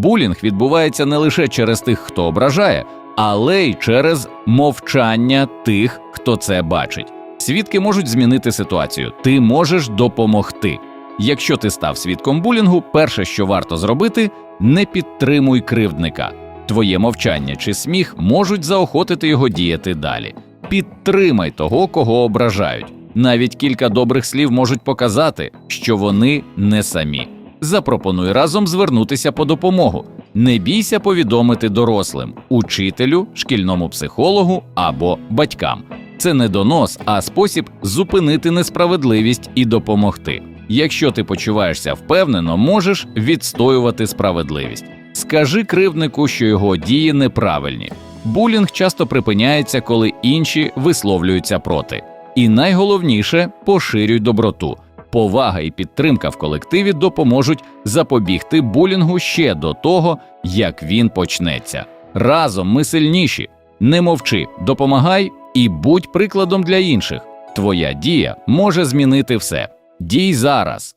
Булінг відбувається не лише через тих, хто ображає, але й через мовчання тих, хто це бачить. Свідки можуть змінити ситуацію. Ти можеш допомогти. Якщо ти став свідком булінгу, перше, що варто зробити, не підтримуй кривдника. Твоє мовчання чи сміх можуть заохотити його діяти далі. Підтримай того, кого ображають. Навіть кілька добрих слів можуть показати, що вони не самі. Запропонуй разом звернутися по допомогу. Не бійся повідомити дорослим, учителю, шкільному психологу або батькам. Це не донос, а спосіб зупинити несправедливість і допомогти. Якщо ти почуваєшся впевнено, можеш відстоювати справедливість. Скажи кривднику, що його дії неправильні. Булінг часто припиняється, коли інші висловлюються проти. І найголовніше поширюй доброту. Повага і підтримка в колективі допоможуть запобігти булінгу ще до того, як він почнеться. Разом ми сильніші. Не мовчи, допомагай і будь прикладом для інших. Твоя дія може змінити все. Дій зараз,